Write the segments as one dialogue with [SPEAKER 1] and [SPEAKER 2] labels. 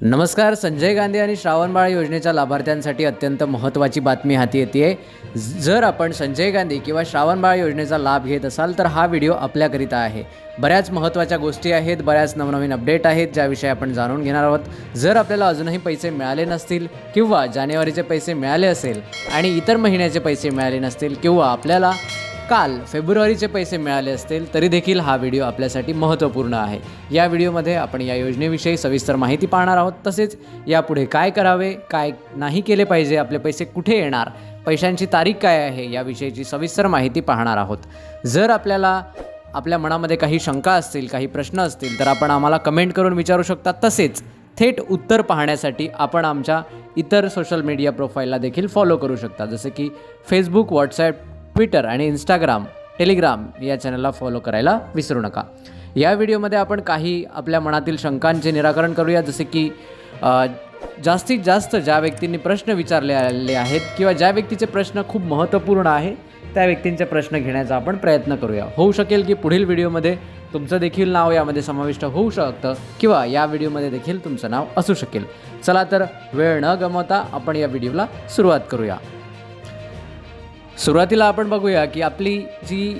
[SPEAKER 1] नमस्कार संजय गांधी आणि श्रावणबाळ योजनेच्या लाभार्थ्यांसाठी अत्यंत महत्त्वाची बातमी हाती येते जर आपण संजय गांधी किंवा श्रावणबाळ योजनेचा लाभ घेत असाल तर हा व्हिडिओ आपल्याकरिता आहे. बऱ्याच महत्त्वाच्या गोष्टी आहेत बऱ्याच नवनवीन अपडेट आहेत ज्याविषयी आपण जाणून घेणार आहोत. जर आपल्याला अजूनही पैसे मिळाले नसतील किंवा जानेवारीचे पैसे मिळाले असेल आणि इतर महिन्याचे पैसे मिळाले नसतील किंवा आपल्याला काल फेब्रुवारीचे पैसे मिळाले असतील तरी देखील हा व्हिडिओ आपल्यासाठी महत्त्वपूर्ण आहे. या व्हिडिओमध्ये आपण या योजनेविषयी सविस्तर माहिती पाहणार आहोत. तसेच यापुढे काय करावे काय नाही केले पाहिजे आपले पैसे कुठे येणार पैशांची तारीख काय आहे याविषयीची सविस्तर माहिती पाहणार आहोत. जर आपल्याला आपल्या मनामध्ये काही शंका असतील काही प्रश्न असतील तर आपण आम्हाला कमेंट करून विचारू शकता. तसेच थेट उत्तर पाहण्यासाठी आपण आमच्या इतर सोशल मीडिया प्रोफाईलला देखील फॉलो करू शकता. जसे की फेसबुक व्हॉट्सॲप ट्विटर आणि इंस्टाग्राम टेलिग्राम या चॅनलला फॉलो करायला विसरू नका. या व्हिडिओमध्ये आपण काही आपल्या मनातील शंकांचे निराकरण करूया. जसे की जास्तीत जास्त ज्या व्यक्तींनी प्रश्न विचारले आलेले आहेत किंवा ज्या व्यक्तीचे प्रश्न खूप महत्त्वपूर्ण आहे त्या व्यक्तींचे प्रश्न घेण्याचा आपण प्रयत्न करूया. होऊ शकेल की पुढील व्हिडिओमध्ये तुमचं देखील नाव यामध्ये समाविष्ट होऊ शकतं किंवा या व्हिडिओमध्ये देखील तुमचं नाव असू शकेल. चला तर वेळ न गमवता आपण या व्हिडिओला सुरुवात करूया. सुरुवातीला आपण बघूया की आपली जी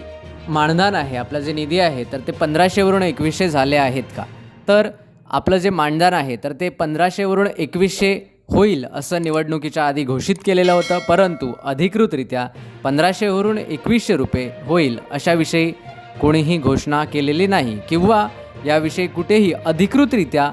[SPEAKER 1] मानधन आहे आपला जे निधी आहे तर ते पंधराशेवरून एकवीसशे झाले आहेत का? तर आपलं जे मानधन आहे तर ते पंधराशेवरून एकवीसशे होईल असं निवडणुकीच्या आधी घोषित केलेलं होतं परंतु अधिकृतरित्या पंधराशेवरून एकवीसशे रुपये होईल अशाविषयी कोणीही घोषणा केलेली नाही किंवा याविषयी कुठेही अधिकृतरित्या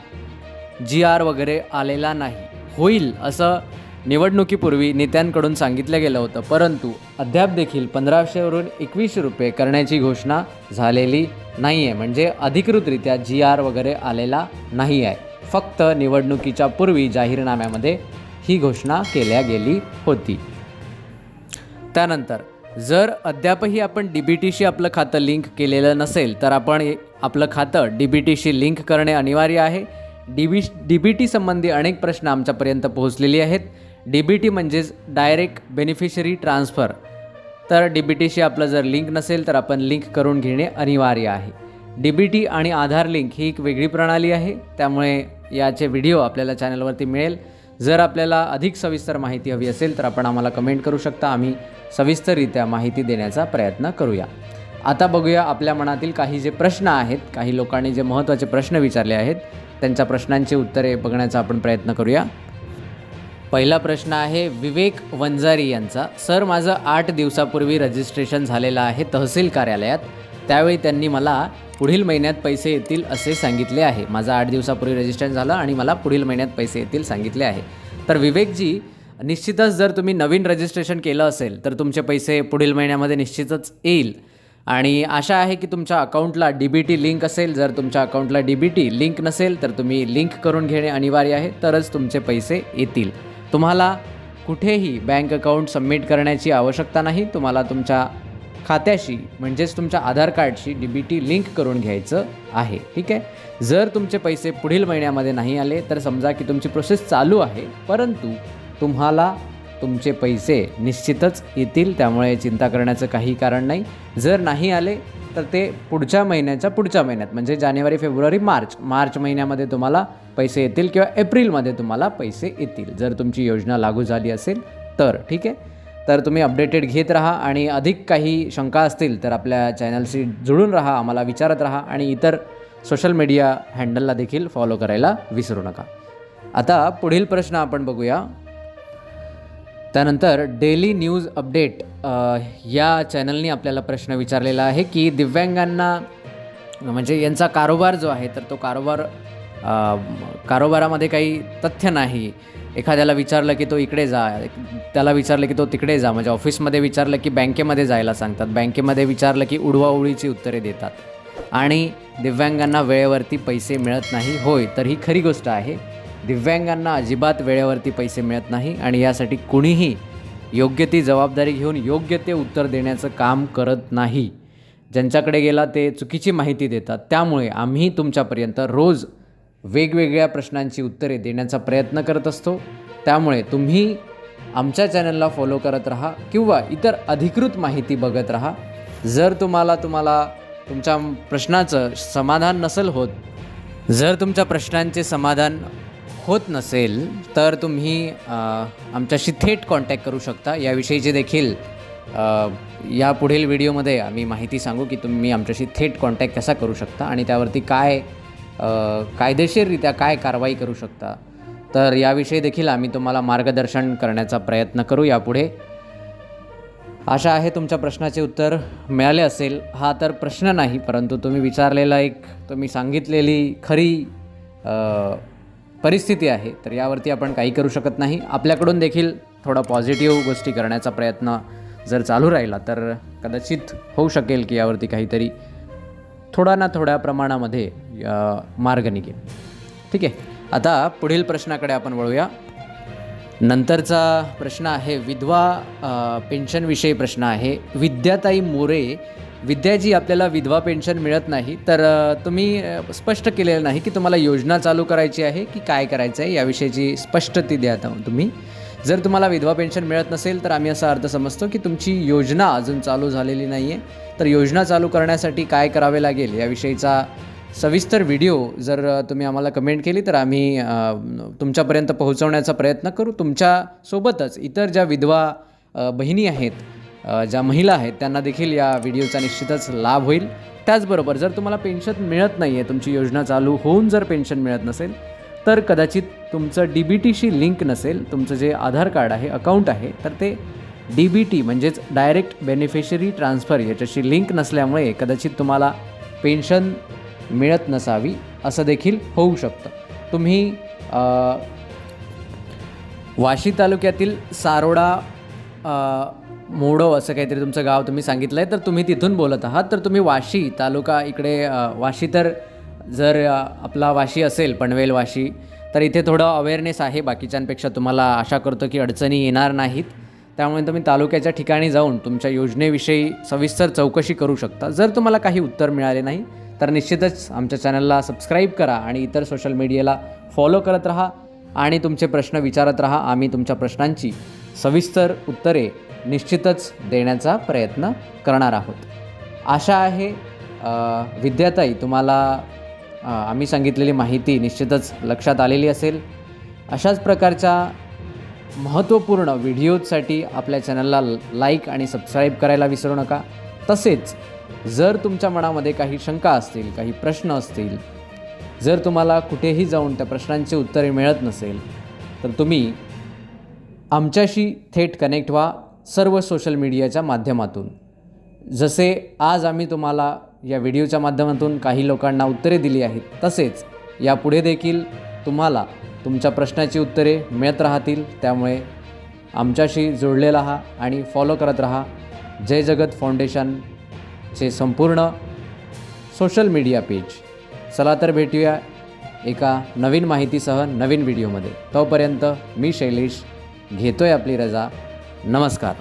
[SPEAKER 1] जी आर वगैरे आलेला नाही. होईल असं निवडणुकीपूर्वी नेत्यांकडून सांगितलं गेलं होतं परंतु अद्याप देखील पंधराशेवरून एकवीसशे रुपये करण्याची घोषणा झालेली नाही आहे म्हणजे अधिकृतरित्या जी आर वगैरे आलेला नाही आहे फक्त निवडणुकीच्या पूर्वी जाहीरनाम्यामध्ये ही घोषणा केल्या गेली होती. त्यानंतर जर अद्यापही आपण डी बी टीशी आपलं खातं लिंक केलेलं नसेल तर आपण आपलं खातं डी बी टीशी लिंक करणे अनिवार्य आहे. D B D B T संबंधी अनेक प्रश्न आमच्यापर्यंत पोहोचलेली आहेत. डी बी टी म्हणजेच डायरेक्ट बेनिफिशरी ट्रान्सफर तर डी बी टीशी आपलं जर लिंक नसेल तर आपण लिंक करून घेणे अनिवार्य आहे. डी बी टी आणि आधार लिंक ही एक वेगळी प्रणाली आहे. त्यामुळे याचे व्हिडिओ आपल्याला चॅनलवरती मिळेल. जर आपल्याला अधिक सविस्तर माहिती हवी असेल तर आपण आम्हाला कमेंट करू शकता. आम्ही सविस्तररित्या माहिती देण्याचा प्रयत्न करूया. आता बघूया आपल्या मनातील काही जे प्रश्न आहेत काही लोकांनी जे महत्त्वाचे प्रश्न विचारले आहेत त्यांच्या प्रश्नांची उत्तरे बघण्याचा आपण प्रयत्न करूया. पहिला प्रश्न आहे विवेक वंजारी यांचा. सर माझं आठ दिवसापूर्वी रजिस्ट्रेशन झालेलं आहे तहसील कार्यालयात. त्यावेळी त्यांनी मला पुढील महिन्यात पैसे येतील असे सांगितले आहे. माझं आठ दिवसापूर्वी रजिस्ट्रेशन झालं आणि मला पुढील महिन्यात पैसे येतील सांगितले आहे. तर विवेकजी निश्चितच जर तुम्ही नवीन रजिस्ट्रेशन केलं असेल तर तुमचे पैसे पुढील महिन्यामध्ये निश्चितच येईल. आणि आशा आहे की तुमच्या अकाउंटला डी बी टी लिंक असेल. जर तुमच्या अकाउंटला डी बी टी लिंक नसेल तर तुम्ही लिंक करून घेणे अनिवार्य आहे. तरच तुमचे पैसे येतील. तुम्हाला कुठेही बँक अकाउंट सबमिट करण्याची आवश्यकता नाही. तुम्हाला तुमच्या खात्याशी म्हणजेच तुमच्या आधार कार्डशी डी बी टी लिंक करून घ्यायचं आहे. ठीक आहे? जर तुमचे पैसे पुढील महिन्यामध्ये नाही आले तर समजा की तुमची प्रोसेस चालू आहे परंतु तुम्हाला तुमचे पैसे निश्चितच येतील त्यामुळे चिंता करण्याचं काही कारण नाही. जर नाही आले तर ते पुढच्या महिन्याच्या पुढच्या महिन्यात म्हणजे जानेवारी फेब्रुवारी मार्च. मार्च महिन्यामध्ये तुम्हाला पैसे येतील किंवा एप्रिलमध्ये तुम्हाला पैसे येतील. जर तुमची योजना लागू झाली असेल तर ठीक आहे? तर तुम्ही अपडेटेड घेत राहा आणि अधिक काही शंका असतील तर आपल्या चॅनलशी जुळून राहा आम्हाला विचारत राहा आणि इतर सोशल मीडिया हँडलला देखील फॉलो करायला विसरू नका. आता पुढील प्रश्न आपण बघूया. त्यानंतर डेली न्यूज अपडेट या चॅनलनी आपल्याला प्रश्न विचारलेला आहे की दिव्यांगांना म्हणजे यांचा कारोबार जो आहे तर तो कारोबार कारोबारामध्ये काही तथ्य नाही. एखाद्याला विचारलं की तो इकडे जा त्याला विचारलं की तो तिकडे जा म्हणजे ऑफिसमध्ये विचारलं की बँकेमध्ये जायला सांगतात बँकेमध्ये विचारलं की उडवाउडीची उत्तरे देतात. आणि दिव्यांगांना वेळेवरती पैसे मिळत नाही होय तर ही खरी गोष्ट आहे. दिव्यांगांना अजिबात वेळेवरती पैसे मिळत नाही आणि यासाठी कुणीही योग्य ती जबाबदारी घेऊन योग्य ते उत्तर देण्याचं काम करत नाही. ज्यांच्याकडे गेला ते चुकीची माहिती देतात. त्यामुळे आम्ही तुमच्यापर्यंत रोज वेगवेगळ्या प्रश्नांची उत्तरे देण्याचा प्रयत्न करत असतो. त्यामुळे तुम्ही आमच्या चॅनलला फॉलो करत राहा किंवा इतर अधिकृत माहिती बघत राहा. जर तुम्हाला तुम्हाला तुमच्या प्रश्नाचं समाधान नसेल होत जर तुमच्या प्रश्नांचे समाधान होत नसेल तर तुम्ही आमच्याशी थेट कॉन्टॅक्ट करू शकता. याविषयीचे देखील या पुढील व्हिडिओमध्ये आम्ही माहिती सांगू की तुम्ही आमच्याशी थेट कॉन्टॅक्ट कसा करू शकता आणि त्यावरती काय कायदेशीररित्या काय कारवाई करू शकता. तर याविषयी देखील आम्ही तुम्हाला मार्गदर्शन करण्याचा प्रयत्न करू यापुढे. आशा आहे तुमच्या प्रश्नाचे उत्तर मिळाले असेल. हा तर प्रश्न नाही परंतु तुम्ही विचारलेला एक तुम्ही सांगितलेली खरी परिस्थिती आहे तर यावरती आपण काही करू शकत नाही. आपल्याकडून देखील थोडा पॉझिटिव्ह गोष्टी करण्याचा प्रयत्न जर चालू राहिला तर कदाचित होऊ शकेल की यावरती काहीतरी थोडा ना थोड्या प्रमाणामध्ये मार्ग निघेल. ठीक आहे? आता पुढील प्रश्नाकडे आपण वळूया. नंतरचा प्रश्न आहे विधवा पेन्शनविषयी प्रश्न आहे. विद्याताई मोरे विद्याजी आपल्याला विधवा पेन्शन मिळत नाही तर तुम्ही स्पष्ट केलेलं नाही की तुम्हाला योजना चालू करायची आहे की काय करायचं आहे याविषयीची स्पष्टती द्या तुम्ही. जर तुम्हाला विधवा पेन्शन मिळत नसेल तर आम्ही असा अर्थ समजतो की तुमची योजना अजून चालू झालेली नाही आहे तर योजना चालू करण्यासाठी काय करावे लागेल याविषयीचा सविस्तर व्हिडिओ जर तुम्ही आम्हाला कमेंट केली तर आम्ही तुमच्यापर्यंत पोहोचवण्याचा प्रयत्न करू. तुमच्यासोबतच इतर ज्या विधवा बहिणी आहेत ज्या महिला आहेत त्यांना देखील या व्हिडिओचा निश्चितच लाभ होईल. त्याचबरोबर जर तुम्हाला पेन्शन मिळत नाही आहे तुमची योजना चालू होऊन जर पेन्शन मिळत नसेल तर कदाचित तुमचं डी बी टीशी लिंक नसेल तुमचं जे आधार कार्ड आहे अकाउंट आहे तर ते डी बी टी म्हणजेच डायरेक्ट बेनिफिशरी ट्रान्सफर याच्याशी लिंक नसल्यामुळे कदाचित तुम्हाला पेन्शन मिळत नसावी असं देखील होऊ शकतं. तुम्ही वाशी तालुक्यातील सारोडा मोडो असं काहीतरी तुमचं गाव तुम्ही सांगितलं आहे तर तुम्ही तिथून बोलत आहात. तर तुम्ही वाशी तालुका इकडे वाशी तर जर आपला वाशी असेल पनवेल वाशी तर इथे थोडं अवेअरनेस आहे. बाकीच्यांपेक्षा तुम्हाला आशा करतो की अडचणी येणार नाहीत. त्यामुळे तुम्ही तालुक्याच्या ठिकाणी जाऊन तुमच्या योजनेविषयी सविस्तर चौकशी करू शकता. जर तुम्हाला काही उत्तर मिळाले नाही तर निश्चितच आमच्या चॅनलला सबस्क्राईब करा आणि इतर सोशल मीडियाला फॉलो करत राहा आणि तुमचे प्रश्न विचारत राहा. आम्ही तुमच्या प्रश्नांची सविस्तर उत्तरे निश्चितच देण्याचा प्रयत्न करणार आहोत. आशा आहे विद्याताई तुम्हाला आम्ही सांगितलेली माहिती निश्चितच लक्षात आलेली असेल. अशाच प्रकारच्या महत्त्वपूर्ण व्हिडिओजसाठी आपल्या चॅनलला लाईक आणि सबस्क्राईब करायला विसरू नका. तसेच जर तुमच्या मनामध्ये काही शंका असतील काही प्रश्न असतील जर तुम्हाला कुठेही जाऊन त्या प्रश्नांची उत्तरे मिळत नसेल तर तुम्ही आमच्याशी थेट कनेक्ट व्हा सर्व सोशल मीडियाच्या माध्यमातून. जसे आज आम्ही तुम्हाला या व्हिडिओच्या माध्यमातून काही लोकांना उत्तरे दिली आहेत तसेच यापुढे देखील तुम्हाला तुमच्या प्रश्नाची उत्तरे मिळत राहतील त्यामुळे आमच्याशी जोडलेला राहा आणि फॉलो करत राहा. जय जगत फाउंडेशनचे संपूर्ण सोशल मीडिया पेज चला तर भेटूया एका नवीन माहितीसह नवीन व्हिडिओमध्ये तोपर्यंत मी शैलेश घेतोय आपली रजा. नमस्कार.